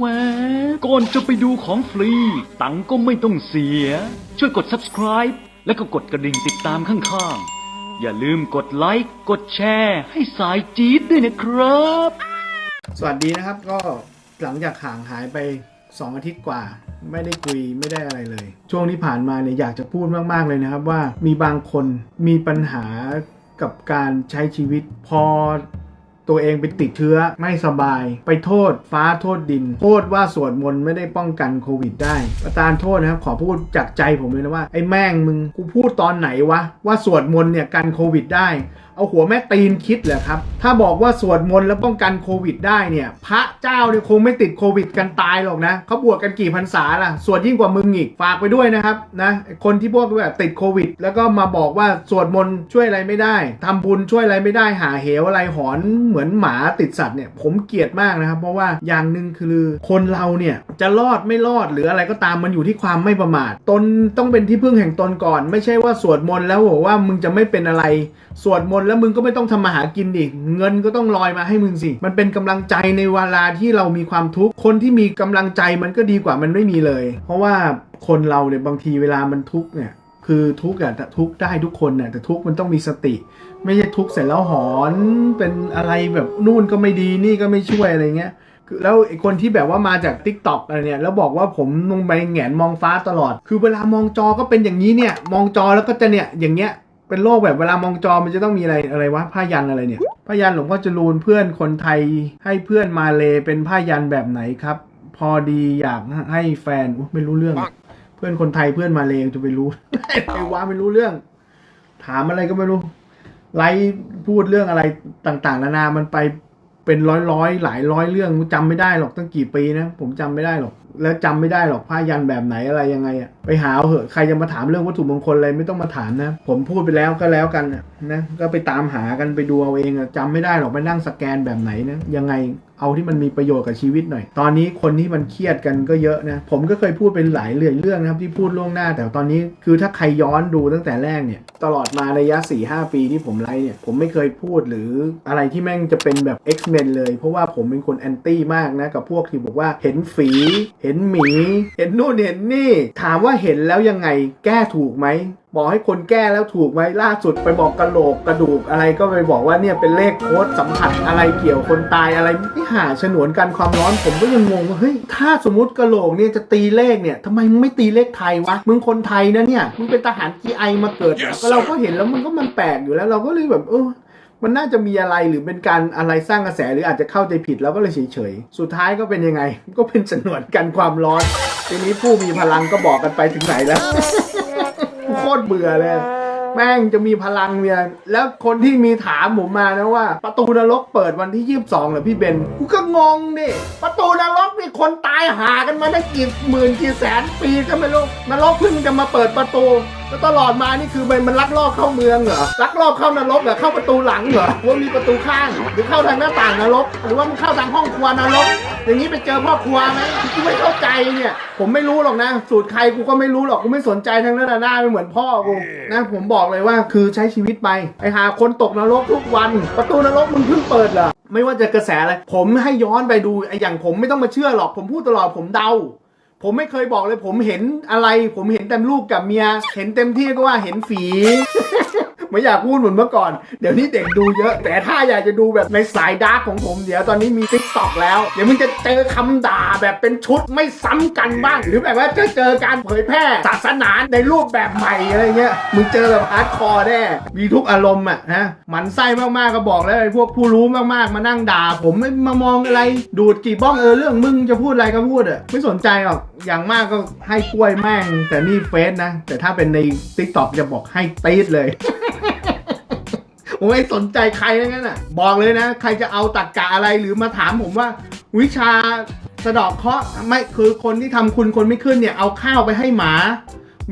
แวบก่อนจะไปดูของฟรี ตังก็ไม่ต้องเสีย ช่วยกด subscribe แล้วก็กดกระดิ่งติดตามข้างๆ อย่าลืมกดไลค์กดแชร์ ให้สายจี๊ดด้วยนะครับ สวัสดีนะครับก็หลังจากห่างหายไป 2 อาทิตย์กว่า ไม่ได้คุยไม่ได้อะไรเลย ช่วงที่ผ่านมาเนี่ยอยากจะพูดมากๆเลยนะครับว่ามีบางคนมีปัญหากับการใช้ชีวิตพอ ตัวเองไปติดเชื้อไม่สบาย ไปโทษฟ้าโทษดิน โทษว่าสวดมนต์ไม่ได้ป้องกันโควิดได้ ประธานโทษนะครับ ขอพูดจากใจผมเลยนะว่า ไอ้แม่งมึงกูพูดตอนไหนวะว่าสวดมนต์เนี่ยกันโควิดได้ เอาหัวแม่ตีนคิดเหรอครับ ถ้าบอกว่าสวดมนต์แล้วป้องกันโควิดได้เนี่ย พระเจ้าเนี่ยคงไม่ติดโควิดกันตายหรอกนะเขาบวชกันกี่พรรษาล่ะ สวดยิ่งกว่ามึงอีก ฝากไปด้วยนะครับนะคนที่พวกแบบติดโควิด แล้วก็มาบอกว่าสวดมนต์ช่วยอะไรไม่ได้ทำบุญช่วยอะไรไม่ได้หาเหวอะไรหอนเหมือนหมาติดสัตว์เนี่ยผมเกลียดมากนะครับ เพราะว่าอย่างหนึ่งคือคนเราเนี่ยจะรอดไม่รอดหรืออะไรก็ตามมันอยู่ที่ความไม่ประมาทตนต้องเป็นที่พึ่งแห่งตนก่อน ไม่ใช่ว่าสวดมนต์แล้วบอกว่ามึงจะไม่เป็นอะไรสวดมนต์แล้วมึงก็ไม่ต้องทำมาหากินอีก เงินก็ต้องลอยมาให้มึงสิ มันเป็นกำลังใจในเวลาที่เรามีความทุกข์ คนที่มีกำลังใจมันก็ดีกว่ามันไม่มีเลย เพราะว่าคนเราเนี่ยบางทีเวลามันทุกข์เนี่ยคือทุกข์อะแต่ทุกข์ได้ทุกคนน่ะแต่ทุกข์มันต้องมีสติ ไม่ใช่ทุกข์เสร็จแล้วหอนเป็นอะไรแบบนู่นก็ไม่ดีนี่ก็ไม่ช่วยอะไรเงี้ยคือแล้วไอคนที่แบบว่ามาจาก t ิ k t o k อะไรเนี่ยแล้วบอกว่าผมลงไปแหงนมองฟ้าตลอด คือเวลามองจอก็เป็นอย่างนี้เนี่ย มองจอแล้วก็จะเนี่ยอย่างเงี้ย เป็นโรคแบบเวลามองจอมันจะต้องมีอะไรอะไรวะผ้ายันอะไรเนี่ยผ้ายันหลวงพ่อจรูนเพื่อนคนไทยให้เพื่อนมาเลเป็นผ้ายันแบบไหนครับ พอดีอยากให้แฟนอุ๊ยไม่รู้เรื่อง เพื่อนคนไทยเพื่อนมาเลจะไปรู้ ไอ้วาไม่รู้เรื่อง ถามอะไรก็ไม่รู้ ไลฟ์พูดเรื่องอะไรต่างๆ นานามันไปเป็นร้อยร้อยๆหลายร้อยเรื่องจำไม่ได้หรอกตั้งกี่ปีนะผมจำไม่ได้หรอกแล้วจำไม่ได้หรอกผ้ายันแบบไหนอะไรยังไงอะไปหาเอาเหอะใครจะมาถามเรื่องวัตถุมงคลอะไรไม่ต้องมาถามนะ ผมพูดไปแล้วก็แล้วกันนะก็ไปตามหากันไปดูเอาเองอะจำไม่ได้หรอกไปนั่งสแกนแบบไหนนะยังไงเอาที่มันมีประโยชน์กับชีวิตหน่อย ตอนนี้คนที่มันเครียดกันก็เยอะนะ ผมก็เคยพูดเป็นหลายเรื่องเรื่องนะครับที่พูดล่วงหน้า แต่ตอนนี้คือถ้าใครย้อนดูตั้งแต่แรกเนี่ย ตลอดมาระยะ 4-5 ปีที่ผมไลฟ์เนี่ย ผมไม่เคยพูดหรืออะไรที่แม่งจะเป็นแบบ X-Men เลย เพราะว่าผมเป็นคนแอนตี้มากนะกับพวกที่บอกว่าเห็นฝีเห็นหมี เห็นนู่นเห็นนี่ ถามว่าเห็นแล้วยังไงแก้ถูกไหมบอกให้คนแก้แล้วถูกไหมล่าสุดไปบอกกระโหลกกระดูกอะไรก็ไปบอกว่าเนี่ยเป็นเลขโค้ดสัมผัสอะไรเกี่ยวคนตายอะไรที่หาฉนวนกันความร้อนผมก็ยังงงว่าเฮ้ยถ้าสมมติกระโหลกเนี่ยจะตีเลขเนี่ยทำไมมึงไม่ตีเลขไทยวะมึงคนไทยนะเนี่ยมึงเป็นทหารกีไอมาเกิดเหรอก็เราก็เห็นแล้วมันก็มันแปลกอยู่แล้วเราก็เลยแบบเออ มันน่าจะมีอะไรหรือเป็นการอะไรสร้างกระแสหรืออาจจะเข้าใจผิดแล้วก็เลยเฉยๆ สุดท้ายก็เป็นยังไง ก็เป็นฉนวนกันความร้อน ทีนี้ผู้มีพลังก็บอกกันไปถึงไหนแล้ว โคตรเบื่อเลย แม่งจะมีพลังเนี่ย แล้วคนที่มีถามผมมานะว่า ประตูนรกเปิดวันที่ 22เหรอพี่เบน กูก็งงดิ ประตูนรกนี่คนตายหากันมาได้กี่หมื่นกี่แสนปีก็ไม่รู้ นรกเพิ่งจะมาเปิดประตู แล้วตลอดมานี่คือมันมันลักลอบเข้าเมืองเหรอลักลอบเข้านรกเหรอเข้าประตูหลังเหรอว่ามีประตูข้าง หรือเข้าทางหน้าต่างนรก หรือว่ามันเข้าทางห้องครัวนรก อย่างนี้ไปเจอพ่อครัวไหมกูไม่เข้าใจเนี่ย ผมไม่รู้หรอกนะ สูตรใครกูก็ไม่รู้หรอกกูไม่สนใจทั้งนั้นนะหน้าไม่เหมือนพ่อกูนะผมบอกเลยว่าคือใช้ชีวิตไปไอหาคนตกนรกทุกวัน ประตูนรกมึงเพิ่งเปิดเหรอไม่ว่าจะกระแสอะไรผมให้ย้อนไปดูไออย่างผมไม่ต้องมาเชื่อหรอก ผมพูดตลอดผมเดา ผมไม่เคยบอกเลย ผมเห็นอะไร ผมเห็นแต่ลูกกับเมีย เห็นเต็มที่ก็ว่าเห็นฝี ไม่อยากพูดเหมือนเมื่อก่อน เดี๋ยวนี้เด็กดูเยอะ แต่ถ้าอยากจะดูแบบในสายดาร์กของผมเดี๋ยวตอนนี้มีทิกตอกแล้ว เดี๋ยวมึงจะเจอคำด่าแบบเป็นชุดไม่ซ้ำกันบ้าง หรือแบบว่าจะเจอการเผยแพร่ศาสนาในรูปแบบใหม่อะไรเงี้ย มึงเจอแบบฮาร์ดคอร์แน่ มีทุกอารมณ์อะนะ มันไส้มากๆก็บอกแล้วไอ้พวกผู้รู้มากๆมานั่งด่า ผมไม่มามองอะไรดูดกี่บ้องเออเรื่องมึงจะพูดอะไรก็พูดอะไม่สนใจหรอกอย่างมากก็ให้กล้วยแม่ง แต่นี่เฟซนะ แต่ถ้าเป็นในทิกตอกจะบอกให้ตีดเลย ผมไม่สนใจใครทั้งนั้นอะ บอกเลยนะ ใครจะเอาตักกะอะไรหรือมาถามผมว่า วิชาสะดอกเคราะห์ไม่คือคนที่ทำคุณคนไม่ขึ้นเนี่ยเอาข้าวไปให้หมา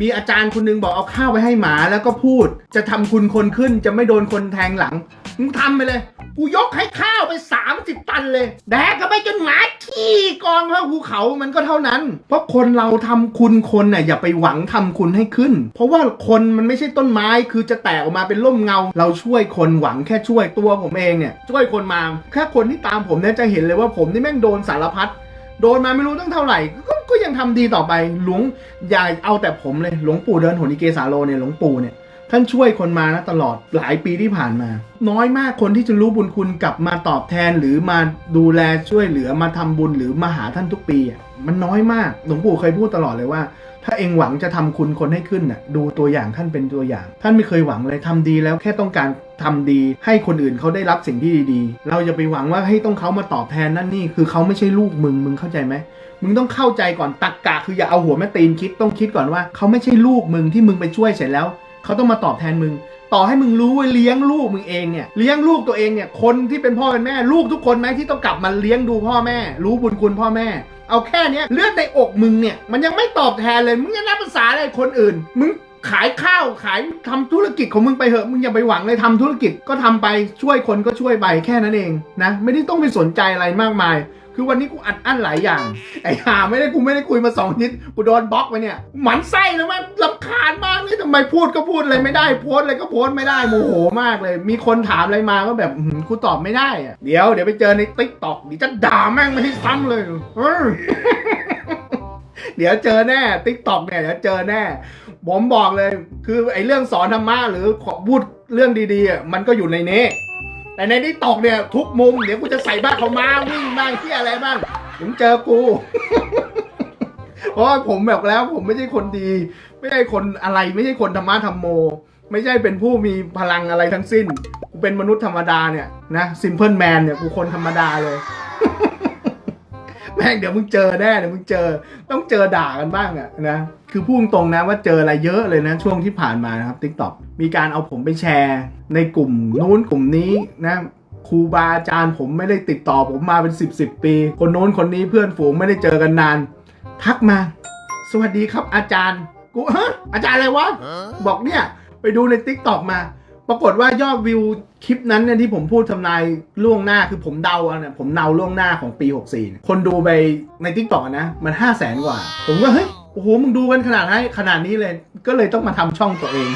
มีอาจารย์คนหนึงบอกเอาข้าวไปให้หมาแล้วก็พูด จะทำคุณคนขึ้นจะไม่โดนคนแทงหลังมึงทำไปเลย กูยกให้ข้าวไป 30 ตันเลย แดกก็ไปจนหมาขี้กองเท่าภูเขามันก็เท่านั้น เพราะคนเราทำคุณคนน่ะอย่าไปหวังทำคุณให้ขึ้น เพราะว่าคนมันไม่ใช่ต้นไม้คือจะแตกออกมาเป็นร่มเงา เราช่วยคนหวังแค่ช่วยตัวผมเองเนี่ยช่วยคนมาแค่คนที่ตามผมเนี่ยจะเห็นเลยว่าผมนี่แม่งโดนสารพัดโดนมาไม่รู้ตั้งเท่าไหร่ก็ก็ยังทำดีต่อไปหลวงอย่าเอาแต่ผมเลยหลวงปู่เดินหนิเกสาโลเนี่ยหลวงปู่เนี่ย ท่านช่วยคนมานะตลอดหลายปีที่ผ่านมา น้อยมากคนที่จะรู้บุญคุณกลับมาตอบแทนหรือมาดูแลช่วยเหลือมาทำบุญหรือมาหาท่านทุกปีอะมันน้อยมากหลวงปู่เคยพูดตลอดเลยว่า ถ้าเองหวังจะทำคุณคนให้ขึ้นน่ะดูตัวอย่างท่านเป็นตัวอย่าง ท่านไม่เคยหวังเลยทำดีแล้วแค่ต้องการทำดี ให้คนอื่นเขาได้รับสิ่งที่ดีๆ เราอย่าไปหวังว่าให้ต้องเขามาตอบแทนนั่นนี่คือเขาไม่ใช่ลูกมึงมึงเข้าใจไหมมึงต้องเข้าใจก่อนตักกะคืออย่าเอาหัวแม่ตีนคิดต้องคิดก่อนว่าเขาไม่ใช่ลูกมึงที่มึงไปช่วยเสร็จแล้ว เขาต้องมาตอบแทนมึง ต่อให้มึงรู้ว่าเลี้ยงลูกมึงเองเนี่ยเลี้ยงลูกตัวเองเนี่ยคนที่เป็นพ่อเป็นแม่ลูกทุกคนไหมที่ต้องกลับมาเลี้ยงดูพ่อแม่ รู้บุญคุณพ่อแม่ เอาแค่เนี้ยเลือดในอกมึงเนี่ยมันยังไม่ตอบแทนเลยมึงจะนับภาษาอะไรคนอื่น มึงขายข้าวขายทำธุรกิจของมึงไปเถอะมึงอย่าไปหวังเลยทำธุรกิจก็ทำไปช่วยคนก็ช่วยไปแค่นั้นเองนะไม่ได้ต้องไปสนใจอะไรมากมาย คือวันนี้กูอัดอั้นหลายอย่าง ไอ้ห่าไม่ได้กูไม่ได้คุยมาสองอาทิตย์กูโดนบล็อกไปเนี่ยหมันไส้แล้วมันลำคาญมากเลยทำไมพูดก็พูดอะไรไม่ได้โพสอะไรก็โพสไม่ได้โมโหมากเลย มีคนถามอะไรมาก็แบบหือกูตอบไม่ได้อะเดี๋ยวเดี๋ยวไปเจอในติ๊กต็อกเดี๋ยวจะด่าแม่งไม่ให้ซ้ำเลยเออ เดี๋ยวเจอแน่ติ๊กต็อกเนี่ยเดี๋ยวเจอแน่ ผมบอกเลย คือไอ้เรื่องสอนธรรมะหรือขอพูดเรื่องดีๆอะมันก็อยู่ในนี้ แต่ในที่ตกเนี่ยทุกมุมเดี๋ยวกูจะใส่บ้าเขามาวิ่งบ้างที่อะไรบ้างถึงเจอกู เพราะผมแบบแล้วผมไม่ใช่คนดี ไม่ใช่คนอะไรไม่ใช่คนธรรมะธรรมโม ไม่ใช่เป็นผู้มีพลังอะไรทั้งสิ้น กูเป็นมนุษย์ธรรมดาเนี่ยนะซิมเพิลแมนเนี่ยกูคนธรรมดาเลย แม่งเดี๋ยวมึงเจอแน่เดี๋ยวมึงเจอ ต้องเจอด่ากันบ้างอะนะคือพูดตรงๆนะว่าเจออะไรเยอะเลยนะช่วงที่ผ่านมานะครับ t ิ k t o k มีการเอาผมไปแชร์ ในกลุ่มนู้นกลุ่มนี้นะครูบาอาจารย์ผมไม่ได้ติดต่อผมมาเป็น 10บสปี คนโน้นคนนี้เพื่อนฝูงไม่ได้เจอกันนาน ทักมา สวัสดีครับอาจารย์ กูฮะอาจารย์อะไรวะ บอกเนี่ย ไปดูใน t ิ k t o k มา ปรากฏว่ายอดวิวคลิปนั้นเนี่ยที่ผมพูดทำนายล่วงหน้าคือผมเดาเอาเนี่ยผมเดาล่วงหน้าของปี 64เนี่ยคนดูไปใน t ิ k t o k นะ มัน 5 0 0แสนกว่า ผมก็เฮ้ยโอ้โหมึงดูกันขนาดไหนขนาดนี้เลย ก็เลยต้องมาทำช่องตัวเอง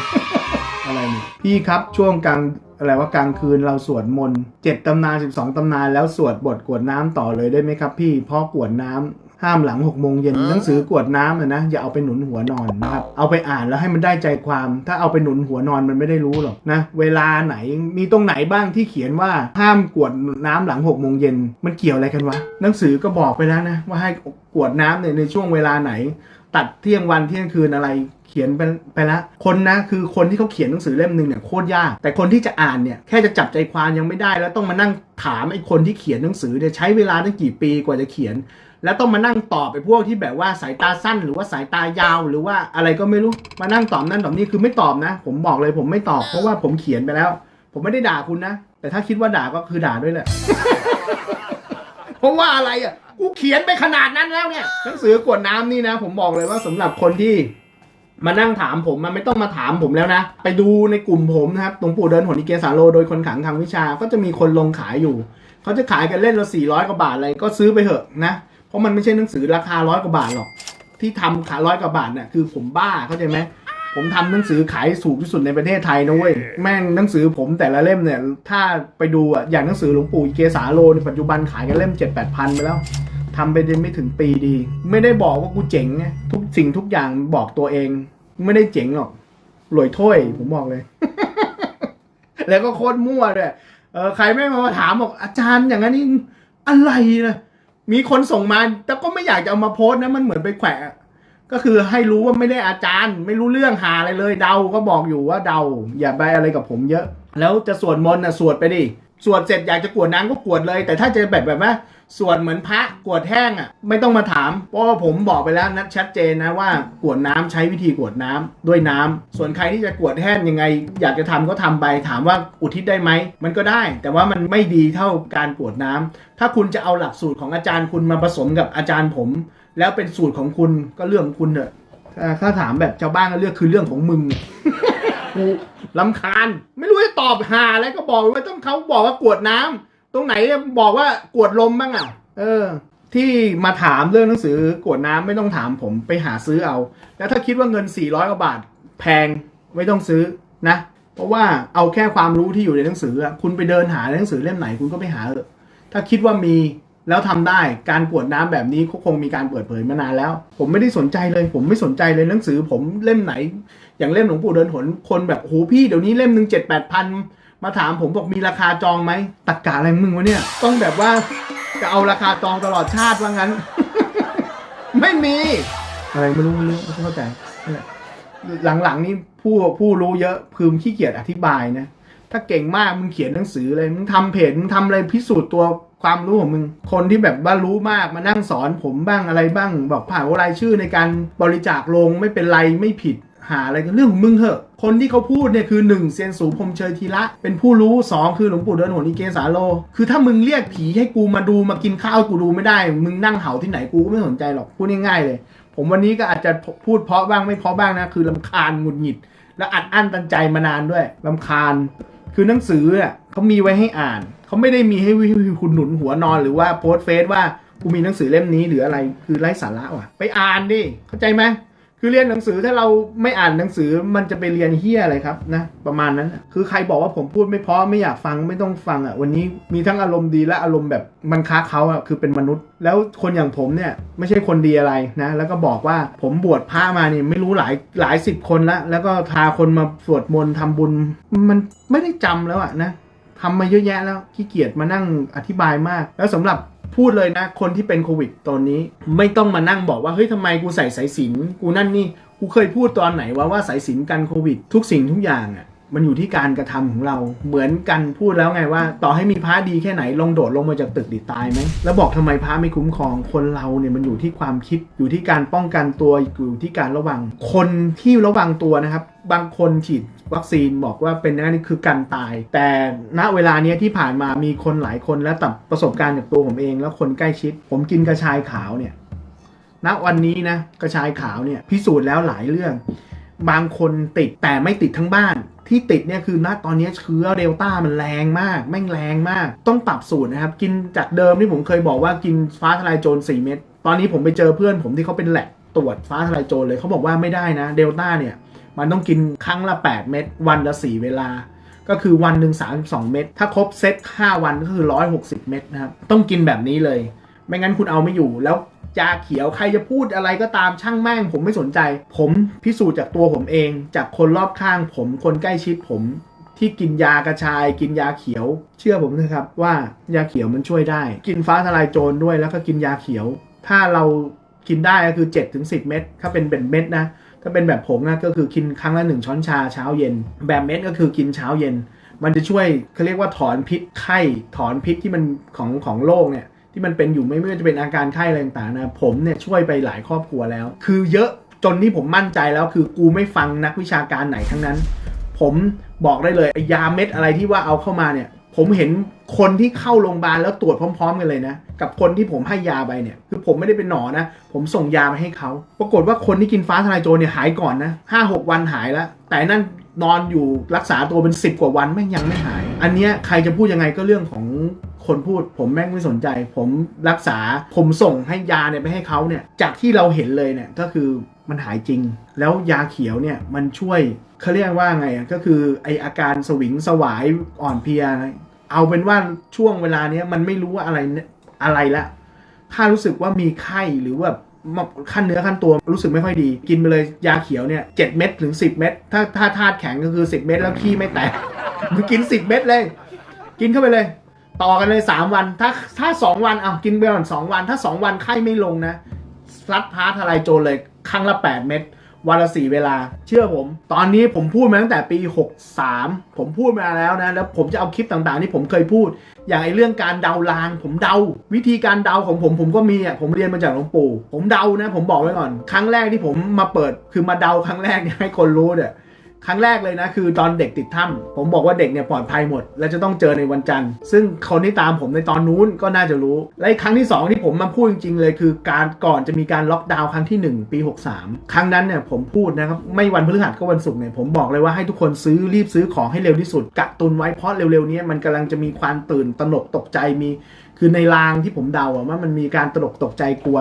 อะไรเนี่ยพี่ครับช่วงกลางอะไรว่ากลางคืนเราสวดมนต์เจ็ดตำนาน 12 ตำนานแล้วสวดบทกวดน้ำต่อเลยได้ไหมครับ พี่เพราะกวดน้ำ ห้ามหลัง6โมงเย็นหนังสือกรวดน้ำอะนะอย่าเอาไปหนุนหัวนอนนะครับเอาไปอ่านแล้วให้มันได้ใจความ ถ้าเอาไปหนุนหัวนอนมันไม่ได้รู้หรอกนะเวลาไหนมีตรงไหนบ้างที่เขียนว่าห้ามกรวดน้ำหลัง6โมงเย็นมันเกี่ยวอะไรกันวะหนังสือก็บอกไปแล้วนะว่าให้กรวดน้ำเนี่ยในช่วงเวลาไหน ตัดเที่ยงวันเที่ยงคืนอะไรเขียนไปไปแล้วคนนะคือคนที่เขาเขียนหนังสือเล่มหนึ่งเนี่ยโคตรยาก แต่คนที่จะอ่านเนี่ยแค่จะจับใจความยังไม่ได้ แล้วต้องมานั่งถามไอ้คนที่เขียนหนังสือเนี่ยใช้เวลาตั้งกี่ปีกว่าจะเขียน แล้วต้องมานั่งตอบไปพวกที่แบบว่าสายตาสั้น หรือว่าสายตายาว หรือว่าอะไรก็ไม่รู้มานั่งตอบนั่นตอบนี่คือไม่ตอบนะ ผมบอกเลยผมไม่ตอบเพราะว่าผมเขียนไปแล้ว ผมไม่ได้ด่าคุณนะ แต่ถ้าคิดว่าด่าก็คือด่าด้วยแหละเพราะว่าอะไรอะกูเขียนไปขนาดนั้นแล้วเนี่ยหนังสือกวดน้ำนี่นะ ผมบอกเลยว่าสำหรับคนที่มานั่งถามผมมันไม่ต้องมาถามผมแล้วนะ ไปดูในกลุ่มผมนะครับหลวงปู่เดินหนอิเกสาโลโดยคนขังทางวิชา ก็จะมีคนลงขายอยู่ เขาจะขายกันเล่นละสี่ร้อยกว่าบาทอะไรก็ซื้อไปเถอะนะ เพราะมันไม่ใช่หนังสือราคาร้อยกว่าบาทหรอก ที่ทำขาร้อยกว่าบาทเนี่ยคือผมบ้าเข้าใจไหมผมทำหนังสือขายสูงที่สุดในประเทศไทยนะเว้ยแม่งหนังสือผมแต่ละเล่มเนี่ย ถ้าไปดูอะอย่างหนังสือหลวงปู่เกสาโลในปัจจุบันขายกันเล่มเจ็ดแปดพันไปแล้วทำไปจนไม่ถึงปีดี ไม่ได้บอกว่ากูเจ๋งไงทุกสิ่งทุกอย่างบอกตัวเอง ไม่ได้เจ๋งหรอกรวยถ้วยผมบอกเลย แล้วก็โคตรมั่วด้วยเออใครไม่มาถามบอกอาจารย์อย่างนั้นนี่อะไรนะ มีคนส่งมา แต่ก็ไม่อยากจะเอามาโพสต์นะ มันเหมือนไปแขวะก็คือให้รู้ว่าไม่ได้อาจารย์ ไม่รู้เรื่องหาอะไรเลย เดาก็บอกอยู่ว่าเดา อย่าไปอะไรกับผมเยอะ แล้วจะสวดมนต์นะสวดไปดิ สวดเสร็จอยากจะกวดน้ำก็กวดเลย แต่ถ้าจะแบบแบบว่า ส่วดเหมือนพระกวดแห้งอะไม่ต้องมาถาม เพราะว่าผมบอกไปแล้วนัดชัดเจนนะว่ากวดน้ำใช้วิธีกวดน้ำด้วยน้ำส่วนใครที่จะกวดแห้งยังไง อยากจะทำก็ทำไปถามว่าอุทิศได้ไหมมันก็ได้ แต่ว่ามันไม่ดีเท่าการกวดน้ำถ้าคุณจะเอาหลักสูตรของอาจารย์คุณมาผสมกับอาจารย์ผม แล้วเป็นสูตรของคุณก็เรื่องคุณเถอะอ่ถ้าถามแบบชาวบ้านก็เลือกคือเรื่องของมึงกูลำคาญ ไม่รู้จะตอบหาอะไรก็บอกว่าต้องเขาบอกว่ากวดน้ำ ตรงไหนบอกว่ากวดลมบ้างอะ เออ ที่มาถามเรื่องหนังสือกวดน้ำไม่ต้องถามผมไปหาซื้อเอา แล้วถ้าคิดว่าเงิน 400กว่าบาท แพงไม่ต้องซื้อนะ เพราะว่าเอาแค่ความรู้ที่อยู่ในหนังสือคุณไปเดินหาในหนังสือเล่มไหนคุณก็ไปหาเถอถ้าคิดว่ามีแล้วทำได้การกวดน้ำแบบนี้ก็คงมีการเปิดเผยมานานแล้ว ผมไม่ได้สนใจเลย ผมไม่สนใจเลยหนังสือ ผมเล่มไหน อย่างเล่มหลวงปู่เดินหนคนแบบโหพี่เดี๋ยวนี้เล่มหนึ่งเจ็ดแปดพัน มาถามผมบอกมีราคาจองไหมตักกะอะไรมึงวะเนี่ย ต้องแบบว่าจะเอาราคาจองตลอดชาติว่างั้น ไม่มี อะไรไม่รู้ไม่รู้ไม่เข้าใจหละหลังๆนี่ผู้ผู้รู้เยอะพึมขี้เกียจอธิบายนะถ้าเก่งมากมึงเขียนหนังสือเลยมึงทำเพจมึงทำอะไรพิสูจน์ตัวความรู้ของมึง คนที่แบบว่ารู้มากมานั่งสอนผมบ้างอะไรบ้าง บอกผ่านรายชื่อในการบริจาคลงไม่เป็นไรไม่ผิดหาอะไรกันเรื่องของมึงเถอะ คนที่เขาพูดเนี่ยคือหนึ่งเซียนสูพรมเชยทีละ เป็นผู้รู้สองคือหลวงปู่เดินหัวนิเกสาโล คือถ้ามึงเรียกผีให้กูมาดูมากินข้าวกูดูไม่ได้ มึงนั่งเห่าที่ไหนกูก็ไม่สนใจหรอกพูดง่ายๆเลย ผมวันนี้ก็อาจจะพูดเพราะบ้างไม่เพราะบ้างนะคือลำคาญหงุดหงิด และอัดอั้นตันใจมานานด้วยลำคาญ คือหนังสืออะเขามีไว้ให้อ่านเขาไม่ได้มีให้คุณหนุนหัวนอนหรือว่าโพสเฟซว่ากูมีหนังสือเล่มนี้หรืออะไรคือไร้สาระว่ะ ไปอ่านดิเข้าใจไหม คือเรียนหนังสือถ้าเราไม่อ่านหนังสือมันจะไปเรียนเฮียอะไรครับนะประมาณนั้น คือใครบอกว่าผมพูดไม่เพราะไม่อยากฟังไม่ต้องฟังอะวันนี้มีทั้งอารมณ์ดีและอารมณ์แบบมันค้าเขาอะคือเป็นมนุษย์ แล้วคนอย่างผมเนี่ยไม่ใช่คนดีอะไรนะแล้วก็บอกว่าผมบวชพระมาเนี่ยไม่รู้หลายหลายสิบคนละแล้วก็พาคนมาสวดมนต์ทำบุญ มันไม่ได้จำแล้วอะนะทำมาเยอะแยะแล้วขี้เกียจมานั่งอธิบายมาก แล้วสำหรับ พูดเลยนะ คนที่เป็นโควิดตอนนี้ไม่ต้องมานั่งบอกว่าเฮ้ยทำไมกูใส่สายสิญจนกูนั่นนี่กูเคยพูดตอนไหนว่าว่าสายสิญจนกันโควิด ทุกสิ่งทุกอย่างอะ มันอยู่ที่การกระทำของเรา เหมือนกันพูดแล้วไงว่า ต่อให้มีพระดีแค่ไหนลงโดดลงมาจากตึกดิตายไหมแล้วบอกทำไมพระไม่คุ้มครองคนเราเนี่ยมันอยู่ที่ความคิดอยู่ที่การป้องกันตัวอยู่ที่การระวัง คนที่ระวังตัวนะครับ บางคนฉีดวัคซีนบอกว่าเป็นนั่นคือการตาย แต่ณเวลาเนี้ยที่ผ่านมามีคนหลายคนและตับประสบการณ์จากตัวผมเอง แล้วคนใกล้ชิด ผมกินกระชายขาวเนี่ยณวันนี้นะกระชายขาวเนี่ยพิสูจน์แล้วหลายเรื่อง บางคนติดแต่ไม่ติดทั้งบ้าน ที่ติดเนี่ยคือณตอนนี้เชื้อเดลต้ามันแรงมาก แม่งแรงมาก ต้องปรับสูตรนะครับ กินจากเดิมที่ผมเคยบอกว่ากินฟ้าทลายโจร4เม็ดตอนนี้ผมไปเจอเพื่อนผมที่เขาเป็นแหลบตรวจฟ้าทลายโจรเลยเขาบอกว่าไม่ได้นะเดลต้าเนี่ย มันต้องกินครั้งละ 8 เม็ดวันละ 4 เวลา ก็คือวันหนึ่ง32 เม็ดถ้าครบเซต5วันก็คือ 160 เม็ดนะครับต้องกินแบบนี้เลย ไม่งั้นคุณเอาไม่อยู่แล้ว ยาเขียวใครจะพูดอะไรก็ตามช่างแม่ง ผมไม่สนใจ ผมพิสูจน์จากตัวผมเอง จากคนรอบข้าง ผมคนใกล้ชิดผมที่กินยากระชาย กินยาเขียว เชื่อผมนะครับว่ายาเขียวมันช่วยได้ กินฟ้าทลายโจรด้วยแล้วก็กินยาเขียว ถ้าเรากินได้ก็คือ 7-10ถึง10เม็ดถ้าเป็นเป็นเม็ดนะถ้าเป็นแบบผงนะก็คือกินครั้งละหนึ่งช้อนชาเช้าเย็น แบบเม็ดก็คือกินเช้าเย็น มันจะช่วยเขาเรียกว่าถอนพิษไข้ถอนพิษที่มันของของโรคเนี่ย ที่มันเป็นอยู่ไม่ว่าจะเป็นอาการไข้อะไรต่างๆนะผมเนี่ยช่วยไปหลายครอบครัวแล้ว คือเยอะจนนี่ผมมั่นใจแล้วคือกูไม่ฟังนักวิชาการไหนทั้งนั้น ผมบอกได้เลยไอยาเม็ดอะไรที่ว่าเอาเข้ามาเนี่ย ผมเห็นคนที่เข้าโรงพยาบาลแล้วตรวจพร้อม ๆ กันเลยนะ กับคนที่ผมให้ยาไปเนี่ย คือผมไม่ได้เป็นหนอนะ ผมส่งยาไปให้เขา ปรากฏว่าคนที่กินฟ้าทลายโจรเนี่ยหายก่อนนะห้าหกวันหายแล้ว แต่นั่นนอนอยู่รักษาตัวเป็นสิบกว่าวันแม่งยังไม่หาย อันเนี้ยใครจะพูดยังไงก็เรื่องของคนพูด ผมแม่งไม่สนใจ ผมรักษาผมส่งให้ยาเนี่ยไปให้เขาเนี่ยจากที่เราเห็นเลยเนี่ยก็คือ มันหายจริง แล้วยาเขียวเนี่ยมันช่วยเขาเรียกว่าไงก็คือไออาการสวิงสวายอ่อนเพลีย เอาเป็นว่าช่วงเวลาเนี้ยมันไม่รู้ว่าอะไรอะไรละถ้ารู้สึกว่ามีไข้หรือว่าขั้นเนื้อขั้นตัวรู้สึกไม่ค่อยดี กินไปเลยยาเขียวเนี่ยเจ็ดเม็ดถึงสิบเม็ดถ้าถ้าธาตุแข็งก็คือสิบเม็ดแล้วขี้ไม่แตกมึงกินสิบเม็ดเลย กินเข้าไปเลย ต่อกันเลยสามวัน ถ้าถ้าสองวันเอากินไปก่อนสองวัน ถ้าสองวันไข้ไม่ลงนะ ซัดพาทลายโจรเลยครั้งละแปดเม็ดวันละสี่เวลา เชื่อผม ตอนนี้ผมพูดมาตั้งแต่ปี 63 ผมพูดมาแล้วนะ แล้วผมจะเอาคลิปต่างๆที่ผมเคยพูด อย่างไอเรื่องการเดาลาง ผมเดา วิธีการเดาของผมผมก็มีอะผมเรียนมาจากหลวงปู่ ผมเดานะ ผมบอกไว้ก่อน ครั้งแรกที่ผมมาเปิดคือมาเดาครั้งแรกเนี่ยให้คนรู้เนี่ย ครั้งแรกเลยนะคือตอนเด็กติดถ้ำผมบอกว่าเด็กเนี่ยปลอดภัยหมด และจะต้องเจอในวันจันทร์ ซึ่งคนที่ตามผมในตอนนู้นก็น่าจะรู้ และครั้งที่สองที่ผมมาพูดจริงๆเลยคือการก่อนจะมีการล็อกดาวน์ครั้งที่หนึ่งปี 63 ครั้งนั้นเนี่ยผมพูดนะครับไม่วันพฤหัสก็วันศุกร์เนี่ยผมบอกเลยว่าให้ทุกคนซื้อรีบซื้อของให้เร็วที่สุดกักตุนไว้เพราะเร็วๆนี้มันกำลังจะมีความตื่นตระหนกตกใจมี คือในรางที่ผมเดาว่ามันมีการตระหนกตกใจกลัว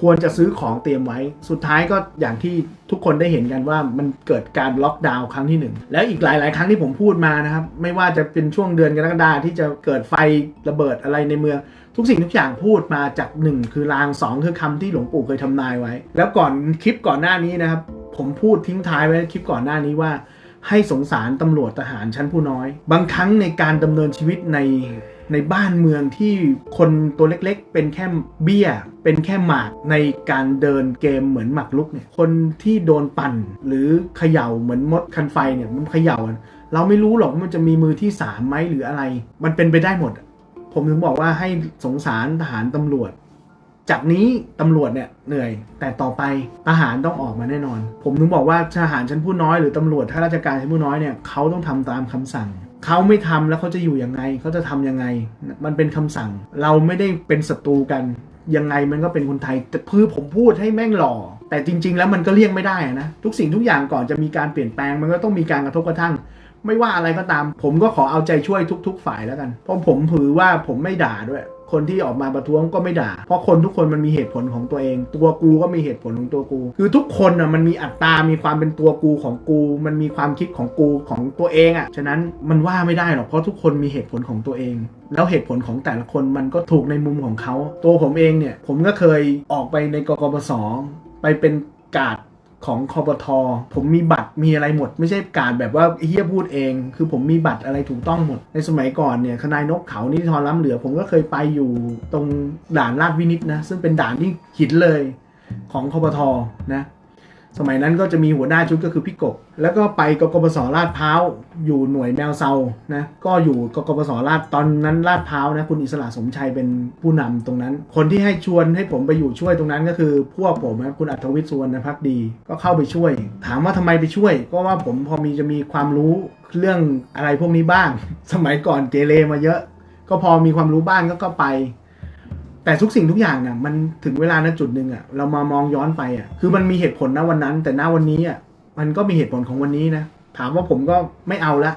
ควรจะซื้อของเตรียมไว้ สุดท้ายก็อย่างที่ทุกคนได้เห็นกันว่ามันเกิดการล็อกดาวน์ครั้งที่หนึ่งแล้วอีกหลาย ๆ ครั้งที่ผมพูดมานะครับ ไม่ว่าจะเป็นช่วงเดือนกรกฎาที่จะเกิดไฟระเบิดอะไรในเมือง ทุกสิ่งทุกอย่างพูดมาจากหนึ่งคือลางสองคือคำที่หลวงปู่เคยทำนายไว้ แล้วก่อนคลิปก่อนหน้านี้นะครับ ผมพูดทิ้งท้ายไว้คลิปก่อนหน้านี้ว่า ให้สงสารตำรวจทหารชั้นผู้น้อย บางครั้งในการดำเนินชีวิตใน ในบ้านเมืองที่คนตัวเล็กๆ เป็นแค่เบี้ย เป็นแค่หมากในการเดินเกมเหมือนหมากรุกเนี่ยคนที่โดนปั่นหรือเขย่าเหมือนมดคันไฟเนี่ยมันเขย่าเราไม่รู้หรอกว่ามันจะมีมือที่สามไหมหรืออะไร มันเป็นไปได้หมด ผมถึงบอกว่าให้สงสารทหารตำรวจ จากนี้ตำรวจเนี่ยเหนื่อย แต่ต่อไปทหารต้องออกมาแน่นอน ผมถึงบอกว่าทหารชั้นผู้น้อยหรือตำรวจข้าราชการชั้นผู้น้อยเนี่ยเขาต้องทำตามคำสั่ง เขาไม่ทำแล้วเขาจะอยู่ยังไงเขาจะทำยังไง มันเป็นคำสั่ง เราไม่ได้เป็นศัตรูกันยังไงมันก็เป็นคนไทยแต่พือผมพูดให้แม่งหล่อ แต่จริง ๆ แล้วมันก็เลี่ยงไม่ได้นะทุกสิ่งทุกอย่างก่อนจะมีการเปลี่ยนแปลงมันก็ต้องมีการกระทบกระทั่ง ไม่ว่าอะไรก็ตาม ผมก็ขอเอาใจช่วยทุก ๆ ฝ่ายแล้วกัน เพราะผมถือว่าผมไม่ด่าด้วย คนที่ออกมาประท้วงก็ไม่ด่า เพราะคนทุกคนมันมีเหตุผลของตัวเอง ตัวกูก็มีเหตุผลของตัวกู คือทุกคนอะมันมีอัตรามีความเป็นตัวกูของกู มันมีความคิดของกูของตัวเองอะฉะนั้นมันว่าไม่ได้หรอกเพราะทุกคนมีเหตุผลของตัวเอง แล้วเหตุผลของแต่ละคนมันก็ถูกในมุมของเขา ตัวผมเองเนี่ยผมก็เคยออกไปในกกปสไปเป็นกาด ของคอปทอผมมีบัตรมีอะไรหมด ไม่ใช่การแบบว่าเฮียพูดเอง คือผมมีบัตรอะไรถูกต้องหมด ในสมัยก่อนเนี่ยคณายนกเขานิทรล้ำเหลือ ผมก็เคยไปอยู่ตรงด่านลาดวินิตนะ ซึ่งเป็นด่านที่หินเลยของคอปทอนะ สมัยนั้นก็จะมีหัวหน้าชุดก็คือพี่กบ แล้วก็ไปกกปสลาดพร้าวอยู่หน่วยแมวเซานะก็อยู่กกปสลาดตอนนั้นลาดพร้าวนะคุณอิสระสมชัยเป็นผู้นำตรงนั้น คนที่ให้ชวนให้ผมไปอยู่ช่วยตรงนั้นก็คือ พวกผมนะคุณอัธวิทย์สุวรรณพักดี ก็เข้าไปช่วย ถามว่าทำไมไปช่วย ก็ว่าผมพอมีจะมีความรู้เรื่องอะไรพวกนี้บ้าง สมัยก่อนเกเรมาเยอะ ก็พอมีความรู้บ้างก็ก็ไป แต่ทุกสิ่งทุกอย่างเนี่ยมันถึงเวลาณจุดหนึ่งอะเรามามองย้อนไปอะคือมันมีเหตุผลนะวันนั้น แต่ณวันนี้อะมันก็มีเหตุผลของวันนี้นะถามว่าผมก็ไม่เอาละ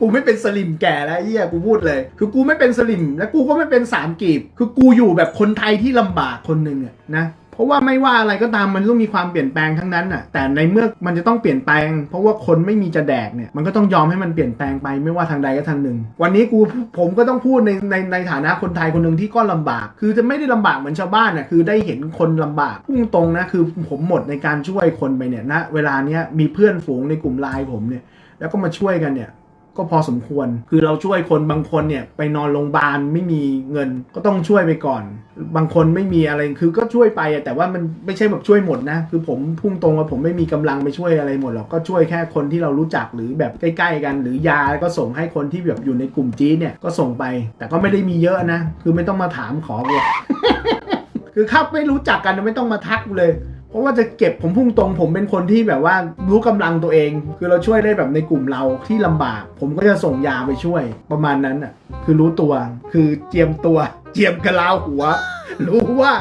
กูไม่เป็นสลิมแก่แล้วเฮียกูพูดเลย คือกูไม่เป็นสลิม และกูก็ไม่เป็นสามกีบ คือกูอยู่แบบคนไทยที่ลำบากคนหนึ่งอะนะ ราะว่าไม่ว่าอะไรก็ตามมันต้องมีความเปลี่ยนแปลงทั้งนั้นน่ะ แต่ในเมื่อมันจะต้องเปลี่ยนแปลง เพราะว่าคนไม่มีจะแดกเนี่ยมันก็ต้องยอมให้มันเปลี่ยนแปลงไปไม่ว่าทางใดก็ทางหนึ่ง วันนี้กูผมก็ต้องพูดในในในฐานะคนไทยคนหนึ่งที่ก็ลำบาก คือจะไม่ได้ลำบากเหมือนชาวบ้านน่ะคือได้เห็นคนลำบากพุ่งตรงนะคือผมหมดในการช่วยคนไปเนี่ยณเวลาเนี้ยมีเพื่อนฝูงในกลุ่มไลน์ผมเนี่ยแล้วก็มาช่วยกันเนี่ย ก็พอสมควร คือเราช่วยคนบางคนเนี่ยไปนอนโรงพยาบาลไม่มีเงินก็ต้องช่วยไปก่อน บางคนไม่มีอะไรคือก็ช่วยไปแต่ว่ามันไม่ใช่แบบช่วยหมดนะ คือผมพุ่งตรงว่าผมไม่มีกำลังไปช่วยอะไรหมดหรอกก็ช่วยแค่คนที่เรารู้จักหรือแบบใกล้ๆกัน หรือยาก็ส่งให้คนที่แบบอยู่ในกลุ่มจีนเนี่ยก็ส่งไป แต่ก็ไม่ได้มีเยอะนะ คือไม่ต้องมาถามขอเลยคือครับไม่รู้จักกันไม่ต้องมาทักเลย เพราะว่าจะเก็บผมพุ่งตรง ผมเป็นคนที่แบบว่ารู้กำลังตัวเอง คือเราช่วยได้แบบในกลุ่มเราที่ลำบาก ผมก็จะส่งยาไปช่วยประมาณนั้นอะ คือรู้ตัว คือเจียมตัว เจียมกระลาหัว รู้ว่า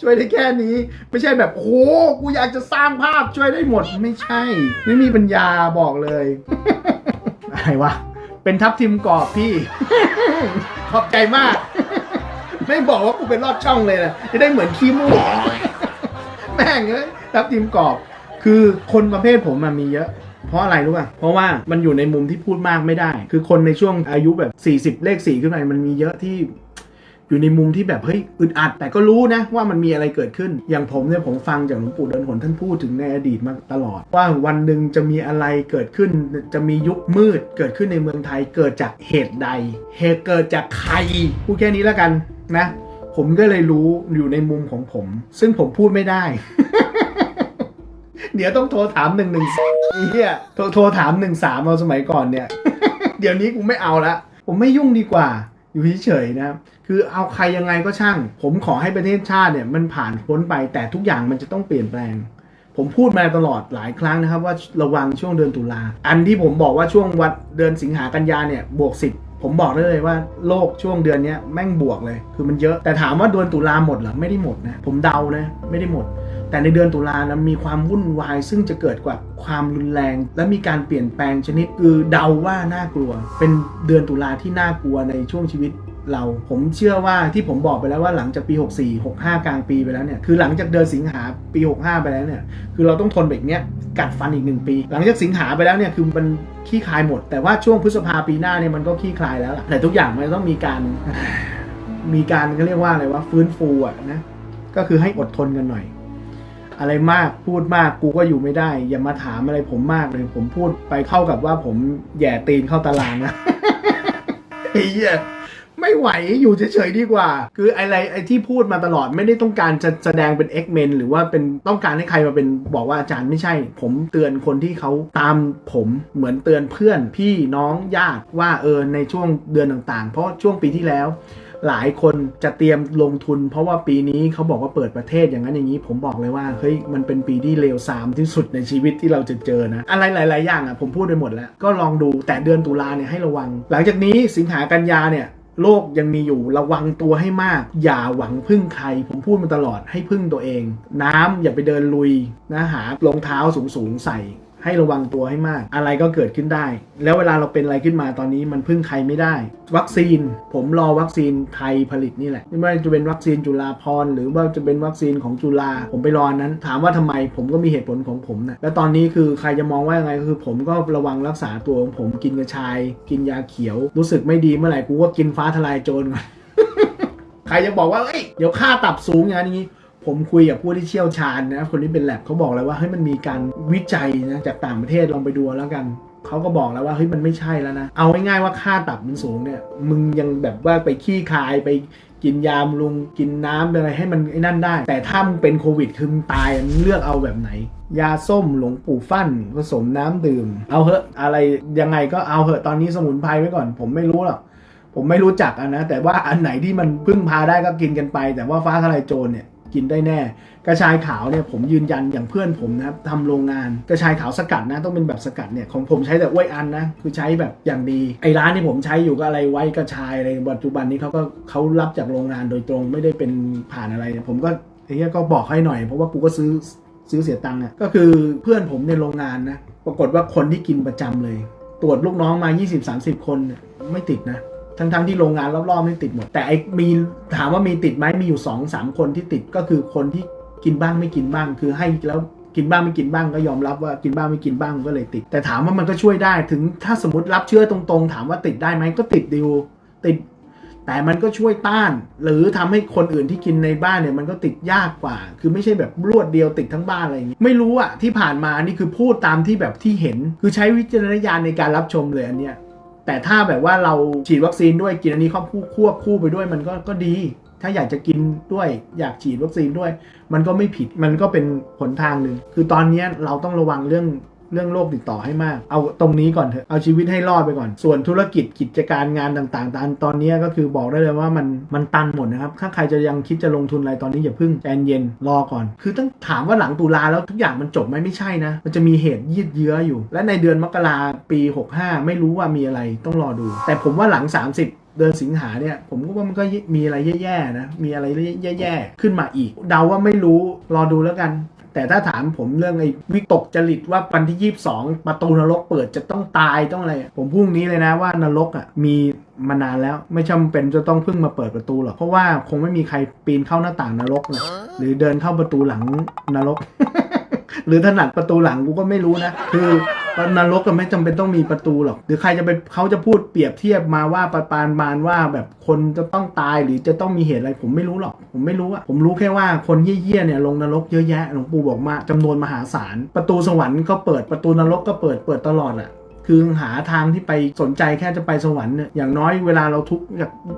ช่วยได้แค่นี้ ไม่ใช่แบบโอ้กูอยากจะสร้างภาพช่วยได้หมดไม่ใช่ ไม่มีปัญญาบอกเลย อะไรวะเป็นทับทิมกรอบพี่ ขอบใจมาก ไม่บอกว่ากูเป็นรอดช่องเลยนะจะได้เหมือนขี้มูก แม่งเอ้ยทับทิมกรอบ คือคนประเภทผมมันมีเยอะ เพราะอะไรรู้ป่ะ เพราะว่ามันอยู่ในมุมที่พูดมากไม่ได้ คือคนในช่วงอายุแบบ 40 เลขสี่ขึ้นไปมันมีเยอะที่ อยู่ในมุมที่แบบเฮ้ยอึดอัด แต่ก็รู้นะว่ามันมีอะไรเกิดขึ้น อย่างผมเนี่ยผมฟังจากหลวงปู่เดินหนท่านพูดถึงในอดีตมาตลอด ว่าวันหนึ่งจะมีอะไรเกิดขึ้น จะมียุคมืดเกิดขึ้นในเมืองไทยเกิดจากเหตุใด เหตุเกิดจากใครพูดแค่นี้แล้วกันนะ ผมก็เลยรู้อยู่ในมุมของผม ซึ่งผมพูดไม่ได้ เดี๋ยวต้องโทรถามหนึ่งหนึ่งเฮียโทรโทรถามหนึ่งสามเอาสมัยก่อนเนี่ย เดี๋ยวนี้กูไม่เอาละ ผมไม่ยุ่งดีกว่า อยู่เฉยๆนะ คือเอาใครยังไงก็ช่าง ผมขอให้ประเทศชาติเนี่ยมันผ่านพ้นไปแต่ทุกอย่างมันจะต้องเปลี่ยนแปลงผมพูดมาตลอดหลายครั้งนะครับว่าระวังช่วงเดือนตุลา อันที่ผมบอกว่าช่วงวัดเดือนสิงหากันยาเนี่ยบวกสิบ ผมบอกได้เลยว่าโลกช่วงเดือนนี้แม่งบวกเลย คือมันเยอะแต่ถามว่าเดือนตุลาหมดหรอไม่ได้หมดนะ ผมเดานะไม่ได้หมด แต่ในเดือนตุลานะมีความวุ่นวาย ซึ่งจะเกิดกว่าความรุนแรง และมีการเปลี่ยนแปลงชนิดคือเดาว่าน่ากลัว เป็นเดือนตุลาที่น่ากลัวในช่วงชีวิต เราผมเชื่อว่าที่ผมบอกไปแล้วว่าหลังจากปี 64 65 กลางปีไปแล้วเนี่ยคือหลังจากเดือนสิงหาปี 65 ไปแล้วเนี่ยคือเราต้องทนแบบเนี้ยกัดฟันอีกหนึ่งปี หลังจากสิงหาไปแล้วเนี่ยคือมันขี้คลายหมด แต่ว่าช่วงพฤษภาปีหน้าเนี่ยมันก็ขี้คลายแล้วล่ะแต่ทุกอย่างมันต้องมีการมีการเขาเรียกว่าอะไรว่าฟื้นฟูอะนะก็คือให้อดทนกันหน่อย อะไรมากพูดมากกูก็อยู่ไม่ได้ อย่ามาถามอะไรผมมากเลย ผมพูดไปเข้ากับว่าผมแย่ตีนเข้าตารางนะไอ้เหี้ย ไม่ไหวอยู่เฉยๆดีกว่า คืออะไรไอ้ที่พูดมาตลอดไม่ได้ต้องการจะแสดงเป็น X-Men หรือว่าเป็นต้องการให้ใครมาเป็นบอกว่าอาจารย์ไม่ใช่ ผมเตือนคนที่เขาตามผมเหมือนเตือนเพื่อนพี่น้องญาติว่าเออในช่วงเดือนต่างๆ เพราะช่วงปีที่แล้วหลายคนจะเตรียมลงทุน เพราะว่าปีนี้เขาบอกว่าเปิดประเทศอย่างนั้นอย่างนี้ ผมบอกเลยว่าเฮ้ยมันเป็นปีที่เลวทรามที่สุดในชีวิตที่เราจะเจอนะ อะไรหลาย ๆ อย่างอะผมพูดไปหมดแล้ว ก็ลองดูแต่เดือนตุลาเนี่ยให้ระวัง หลังจากนี้สิงหากันยาเนี่ย โลกยังมีอยู่ระวังตัวให้มาก อย่าหวังพึ่งใคร ผมพูดมาตลอดให้พึ่งตัวเอง น้ำอย่าไปเดินลุยนะหารองเท้าสูงๆใส่ ให้ระวังตัวให้มาก อะไรก็เกิดขึ้นได้ แล้วเวลาเราเป็นอะไรขึ้นมาตอนนี้มันพึ่งใครไม่ได้ วัคซีน ผมรอวัคซีนไทยผลิตนี่แหละ ไม่ว่าจะเป็นวัคซีนจุฬาภรหรือว่าจะเป็นวัคซีนของจุฬาผมไปรอนั้น ถามว่าทำไมผมก็มีเหตุผลของผมนะและตอนนี้คือใครจะมองว่ายังไงคือ ผมก็ระวังรักษาตัวของผมกินกระชาย กินยาเขียว รู้สึกไม่ดีเมื่อไหร่กูก็กินฟ้าทลายโจรก่อนใครจะบอกว่าเอ้ยเดี๋ยวค่าตับสูงอย่างนี้ ผมคุยกับผู้ที่เชี่ยวชาญนะคนที่เป็นแลบเขาบอกเลยว่าเฮ้ยมันมีการวิจัยนะจากต่างประเทศลองไปดูแล้วกันเขาก็บอกแล้วว่าเฮ้ยมันไม่ใช่แล้วนะ เอาง่ายๆว่าค่าตับมันสูงเนี่ยมึงยังแบบว่าไปขี้คายไปกินยามลุงกินน้ำอะไรให้มันไอ้นั่นได้ แต่ถ้ามึงเป็นโควิดคือมึงตายมึงเลือกเอาแบบไหน ยาส้มหลงปู่ฟั่นผสมน้ำดื่ม เอาเหอะอะไรยังไงก็เอาเหอะตอนนี้สมุนไพรไว้ก่อน ผมไม่รู้หรอกผมไม่รู้จักอะนะแต่ว่าอันไหนที่มันพึ่งพาได้ก็กินกันไป แต่ว่าฟ้าทลายโจรเนี่ย กินได้แน่ กระชายขาวเนี่ยผมยืนยันอย่างเพื่อนผมนะครับทำโรงงานกระชายขาวสกัดนะต้องเป็นแบบสกัดเนี่ยของผมใช้แต่อ้วยอันนะคือใช้แบบอย่างดีไอ้ร้านที่ผมใช้อยู่ก็อะไรไว้กระชายอะไรปัจจุบันนี้เขาก็เขารับจากโรงงานโดยตรงไม่ได้เป็นผ่านอะไร ผมก็ไอ้เนี้ยก็บอกให้หน่อยเพราะว่ากูก็ซื้อซื้อเสียตังค์อะก็คือเพื่อนผมในโรงงานนะปรากฏว่าคนที่กินประจำเลย ตรวจลูกน้องมา 20-30 คนไม่ติดนะ ทั้งๆที่โรงงานรอบๆไม่ติดหมด แต่ไอ้มีถามว่ามีติดไหมมีอยู่2อสามคนที่ติดก็คือคนที่กินบ้างไม่กินบ้าง คือให้แล้วกินบ้างไม่กินบ้างก็ยอมรับว่ากินบ้างไม่กินบ้างก็เลยติด แต่ถามว่ามันก็ช่วยได้ถึงถ้าสมมติรับเชื้อตรงๆ ถามว่าติดได้ไหมก็ติดดิวติด แต่มันก็ช่วยต้าน หรือทำให้คนอื่นที่กินในบ้านเนี่ยมันก็ติดยากกว่า คือไม่ใช่แบบรวดเดียวติดทั้งบ้านอะไรอย่างงี้ไม่รู้อะที่ผ่านมานี่คือพูดตามที่แบบที่เห็น คือใช้วิจารณญาณในการรับชมเลยอันเนี้ย แต่ถ้าแบบว่าเราฉีดวัคซีนด้วยกินอันนี้ควบคู่ควบคู่ไปด้วยมันก็ก็ดี ถ้าอยากจะกินด้วยอยากฉีดวัคซีนด้วย มันก็ไม่ผิดมันก็เป็นหนทางหนึ่งคือตอนนี้เราต้องระวังเรื่อง เรื่องโรคติดต่อให้มาก เอาตรงนี้ก่อนเถอะ เอาชีวิตให้รอดไปก่อน ส่วนธุรกิจกิจการงานต่างๆตอนตอนนี้ก็คือบอกได้เลยว่ามันมันตันหมดนะครับ ถ้าใครจะยังคิดจะลงทุนอะไรตอนนี้อย่าพิ่งใจเย็นรอก่อน คือต้องถามว่าหลังตุลาแล้วทุกอย่างมันจบไหมไม่ใช่นะ มันจะมีเหตุยืดเยื้ออยู่ และในเดือนมกราปี 65 ไม่รู้ว่ามีอะไรต้องรอดู แต่ผมว่าหลัง 30เดือนสิงหาเนี่ยผมก็ว่ามันก็มีอะไรแย่ๆนะ มีอะไรแย่ๆขึ้นมาอีก เดาว่าไม่รู้รอดูแล้วกัน แต่ถ้าถามผมเรื่องไอ้วิตกจริตว่าวันที่ 22 ประตูนรกเปิดจะต้องตายต้องอะไร ผมพุ่งนี้เลยนะว่านรกอะมีมานานแล้วไม่จำเป็นจะต้องเพิ่งมาเปิดประตูหรอกเพราะว่าคงไม่มีใครปีนเข้าหน้าต่างนรกนะหรือเดินเข้าประตูหลังนรก หรือถนัดประตูหลังกูก็ไม่รู้นะ คือนรกก็ไม่จำเป็นต้องมีประตูหรอก หรือใครจะไปเขาจะพูดเปรียบเทียบมาว่าประปานมานว่าแบบคนจะต้องตายหรือจะต้องมีเหตุอะไร ผมไม่รู้หรอก ผมไม่รู้อะผมรู้แค่ว่าคนเยี่ยๆเนี่ยลงนรกเยอะแยะหลวงปู่บอกมาจำนวนมหาศาลประตูสวรรค์ก็เปิดประตูนรกก็เปิดเปิดตลอดอะ คือหาทางที่ไปสนใจแค่จะไปสวรรค์เนี่ยอย่างน้อยเวลาเราทุกข์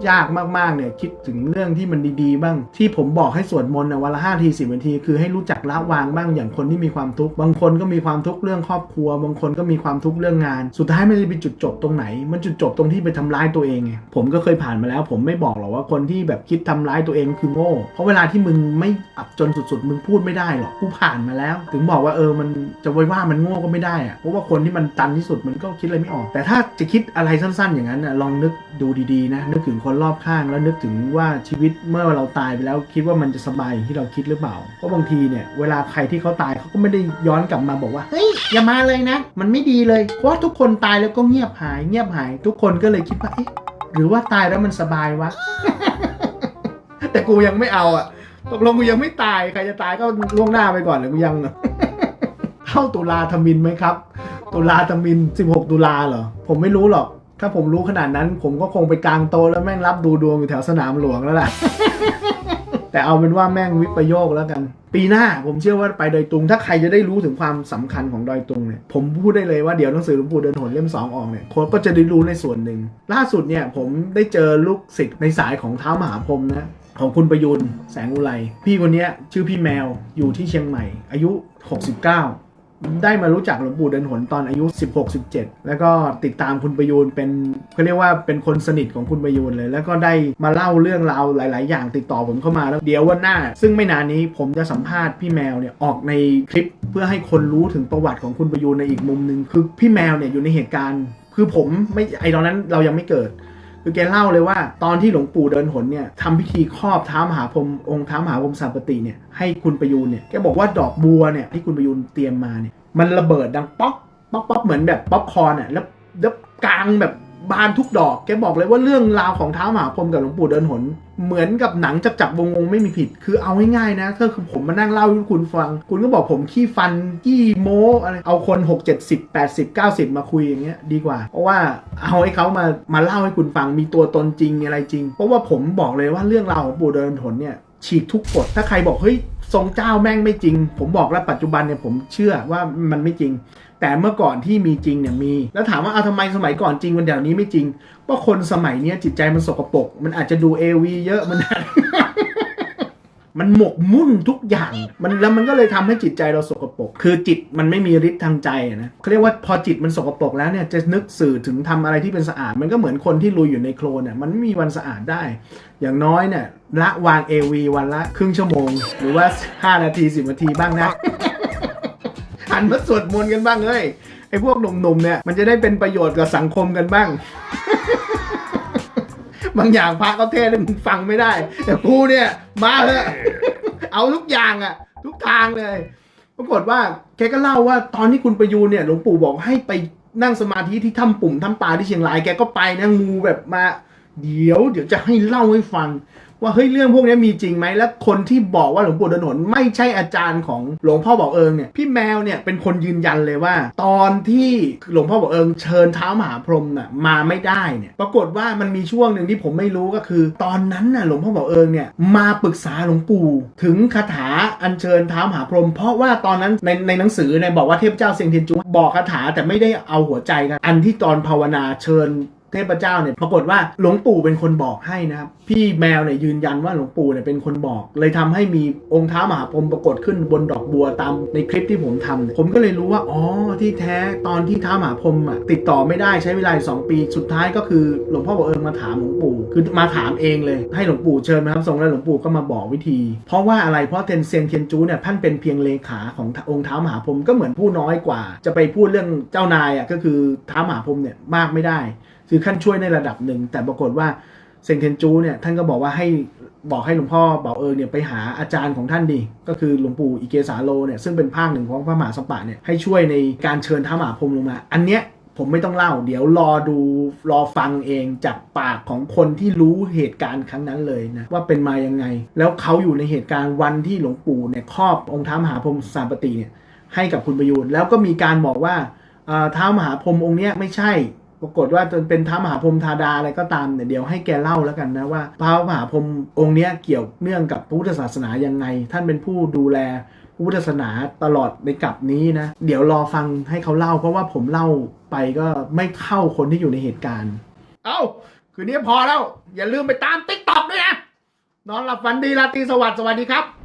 ยากมากๆเนี่ยคิดถึงเรื่องที่มันดีๆ บ้าง ที่ผมบอกให้สวดมนต์นะวันละห้าทีสิบนาทีคือให้รู้จักละวางบ้างอย่างคนที่มีความทุกข์บางคนก็มีความทุกข์เรื่องครอบครัว บางคนก็มีความทุกข์เรื่องงาน สุดท้ายมันจะไปจุดจบตรงไหน มันจุดจบตรงที่ไปทำร้ายตัวเองไงผมก็เคยผ่านมาแล้ว ผมไม่บอกหรอกว่าคนที่แบบคิดทำร้ายตัวเองคือโง่เพราะเวลาที่มึงไม่อับจนสุดๆมึงพูดไม่ได้หรอกกูผ่านมาแล้ว ถึงบอกว่าเออมันจะไว้ว่ามันโง่ก็ไม่ได้อะเพราะว่าคนที่มันตันที่สุดมันก็คิดอะไรไม่ออก แต่ถ้าจะคิดอะไรสั้น ๆ อย่างนั้นนะลองนึกดูดีๆนะนึกถึงคนรอบข้างแล้วนึกถึงว่าชีวิตเมื่อเราตายไปแล้วคิดว่ามันจะสบายอย่างที่เราคิดหรือเปล่าเพราะบางทีเนี่ยเวลาใครที่เขาตายเขาก็ไม่ได้ย้อนกลับมาบอกว่าเฮ้ยอย่ามาเลยนะ มันไม่ดีเลยเพราะว่าทุกคนตายแล้วก็เงียบหาย เงียบหาย ทุกคนก็เลยคิดว่าเอ๊ะหรือว่าตายแล้วมันสบายวะ แต่กูยังไม่เอาอะตกลงกูยังไม่ตายใครจะตายก็ล่วงหน้าไปก่อนเลยกูยัง เข้าตุลาธมินไหมครับ ตุลาธมิน 16 ตุลาเหรอ ผมไม่รู้หรอก ถ้าผมรู้ขนาดนั้น ผมก็คงไปกลางโตแล้วแม่งรับดูดวงอยู่แถวสนามหลวงแล้วล่ะ แต่เอาเป็นว่าแม่งวิปโยคแล้วกัน ปีหน้าผมเชื่อว่าไปดอยตุง ถ้าใครจะได้รู้ถึงความสำคัญของดอยตุงเนี่ย ผมพูดได้เลยว่าเดี๋ยวหนังสือหลวงปู่เดินหนเล่มสองออกเนี่ยคนก็จะได้รู้ในส่วนหนึ่ง ล่าสุดเนี่ยผมได้เจอลูกศิษย์ในสายของเท้ามหาพรหมนะของคุณประยุนแสงอุไรพี่คนนี้ชื่อพี่แมวอยู่ที่เชียงใหม่ อายุ 69 ได้มารู้จักหลวงปู่เดินหนตอนอายุ 16-17 แล้วก็ติดตามคุณประยูนเป็นเขาเรียกว่าเป็นคนสนิทของคุณประยูนเลย แล้วก็ได้มาเล่าเรื่องราวหลาย ๆ อย่างติดต่อผมเข้ามาแล้วเดี๋ยววันหน้า ซึ่งไม่นานนี้ผมจะสัมภาษณ์พี่แมวเนี่ยออกในคลิปเพื่อให้คนรู้ถึงประวัติของคุณประยูนในอีกมุมหนึ่งคือพี่แมวเนี่ยอยู่ในเหตุการณ์ คือผมไม่ไอตอนนั้นเรายังไม่เกิด คือแกเล่าเลยว่า ตอนที่หลวงปู่เดินหนเนี่ยทำพิธีครอบท้ามหาพรหมองค์ท้ามหาพรหมสามปติเนี่ยให้คุณประยูนเนี่ยแกบอกว่าดอกบัวเนี่ยที่คุณประยูนเตรียมมาเนี่ยมันระเบิดดังป๊อกป๊อกป๊อกเหมือนแบบป๊อปคอร์นอะแล้วแล้วกลางแบบ บานทุกดอก แกบอกเลยว่าเรื่องราวของเท้ามหาพรหมกับหลวงปู่เดินหน เหมือนกับหนังจับจับวงวงไม่มีผิด คือเอาง่ายๆนะถ้าคือผมมานั่งเล่าให้คุณฟัง คุณก็บอกผมขี้ฟันขี้โม้อะไร เอาคน 6 70 80 90 มาคุยอย่างเงี้ยดีกว่า เพราะว่าเอาให้เขามามาเล่าให้คุณฟัง มีตัวตนจริงมีอะไรจริง เพราะว่าผมบอกเลยว่าเรื่องราวของปู่เดินหนเนี่ยฉีกทุกกฎ ถ้าใครบอกเฮ้ยทรงเจ้าแม่งไม่จริง ผมบอกแล้วปัจจุบันเนี่ยผมเชื่อว่ามันไม่จริง แต่เมื่อก่อนที่มีจริงเนี่ยมี แล้วถามว่าเอาทำไมสมัยก่อนจริงวันเดี๋ยวนี้ไม่จริง เพราะคนสมัยเนี้ยจิตใจมันสกปรกมันอาจจะดูเอวีเยอะมันมันหมกมุ่นทุกอย่างมันแล้วมันก็เลยทำให้จิตใจเราสกปรกคือจิตมันไม่มีฤทธิ์ทางใจอะนะเขาเรียกว่าพอจิตมันสกปรกแล้วเนี่ยจะนึกสื่อถึงทำอะไรที่เป็นสะอาด มันก็เหมือนคนที่ลุยอยู่ในโคลนเนี่ยมันไม่มีวันสะอาดได้ อย่างน้อยเนี่ยละวาง AV วันละครึ่งชั่วโมง หรือว่า 5 นาที 10 นาทีบ้างนะ นมาสวดมนต์กันบ้างเอ้ยไอ้พวกหนุ่มๆเนี่ยมันจะได้เป็นประโยชน์กับสังคมกันบ้าง บางอย่างพระเขาเทศน์แล้มึงฟังไม่ได้ แต่กูเนี่ยมาเถอะเอาทุกอย่างอะทุกทางเลย ปรากฏว่าแกก็เล่าว่าตอนที่คุณประยูนเนี่ยหลวงปู่บอกให้ไปนั่งสมาธิที่ถ้ำปุ่มถ้ำปลาที่เชียงรายแกก็ไปนะงูแบบมา เดี๋ยวเดี๋ยวจะให้เล่าให้ฟัง ว่าเฮ้ยเรื่องพวกนี้มีจริงไหมและคนที่บอกว่าหลวงปู่ดนนไม่ใช่อาจารย์ของหลวงพ่อบอกเอิงเนี่ยพี่แมวเนี่ยเป็นคนยืนยันเลยว่า ตอนที่หลวงพ่อบอกเอิงเชิญเท้ามหาพรหมน่ะมาไม่ได้เนี่ยปรากฏว่ามันมีช่วงหนึ่งที่ผมไม่รู้ก็คือ ตอนนั้นน่ะหลวงพ่อบอกเอิงเนี่ยมาปรึกษาหลวงปู่ ถึงคาถาอัญเชิญเท้ามหาพรหมเพราะว่าตอนนั้นในในหนังสือเนี่ยบอกว่าเทพเจ้าเซียงเทียนจุบอกคาถาแต่ไม่ได้เอาหัวใจกันอันที่ตอนภาวนาเชิญ เทพเจ้าเนี่ยปรากฏว่าหลวงปู่เป็นคนบอกให้นะครับ พี่แมวเนี่ยยืนยันว่าหลวงปู่เนี่ยเป็นคนบอก เลยทำให้มีองค์เท้ามหาพรหมปรากฏขึ้นบนดอกบัวตามในคลิปที่ผมทำผมก็เลยรู้ว่าอ๋อที่แท้ตอนที่เท้ามหาพรหมอะติดต่อไม่ได้ใช้เวลาสองปีสุดท้ายก็คือหลวงพ่อบอกเอิงมาถามหลวงปู่ คือมาถามเองเลย ให้หลวงปู่เชิญมาครับทรงแล้วหลวงปู่ก็มาบอกวิธี เพราะว่าอะไรเพราะเทนเซียงเทียนจูเนี่ยท่านเป็นเพียงเลขาขององค์เท้ามหาพรหมก็เหมือนผู้น้อยกว่า จะไปพูดเรื่องเจ้านายอะก็คือเท้ามหาพรหมเนี่ยมากไม่ได้ คือขั้นช่วยในระดับหนึ่ง แต่ปรากฏว่าเซงเทนจูเนี่ยท่านก็บอกว่าให้บอกให้หลวงพ่อเบาเอิงเนี่ยไปหาอาจารย์ของท่านดี ก็คือหลวงปู่อิเกสาโลเนี่ยซึ่งเป็นภาคหนึ่งของพระมหาสมปะเนี่ยให้ช่วยในการเชิญท้ามหาพรมลงมา อันเนี้ยผมไม่ต้องเล่า เดี๋ยวรอดูรอฟังเองจากปากของคนที่รู้เหตุการณ์ครั้งนั้นเลยนะ ว่าเป็นมายังไง แล้วเขาอยู่ในเหตุการณ์วันที่หลวงปู่เนี่ยครอบองค์ท้ามหาพรมสามปติเนี่ยให้กับคุณประยูนแล้วก็มีการบอกว่าเอ่อท้ามหาพรมองค์เนี้ยไม่ใช่ ปรากฏว่าจนเป็นท้ามหาพรมธาดาอะไรก็ตามเนี่ยเดี๋ยวให้แกเล่าแล้วกันนะว่าท้าวมหาพรมองค์เนี้ยเกี่ยวเนื่องกับพุทธศาสนายังไง ท่านเป็นผู้ดูแลพุทธศาสนาตลอดในกลับนี้นะ เดี๋ยวรอฟังให้เขาเล่า เพราะว่าผมเล่าไปก็ไม่เข้าคนที่อยู่ในเหตุการณ์ เอ้า คืนนี้พอแล้ว อย่าลืมไปตามติ๊กต็อกด้วยนะ นอนหลับฝันดีราตรีสวัสดิ์สวัสดีครับ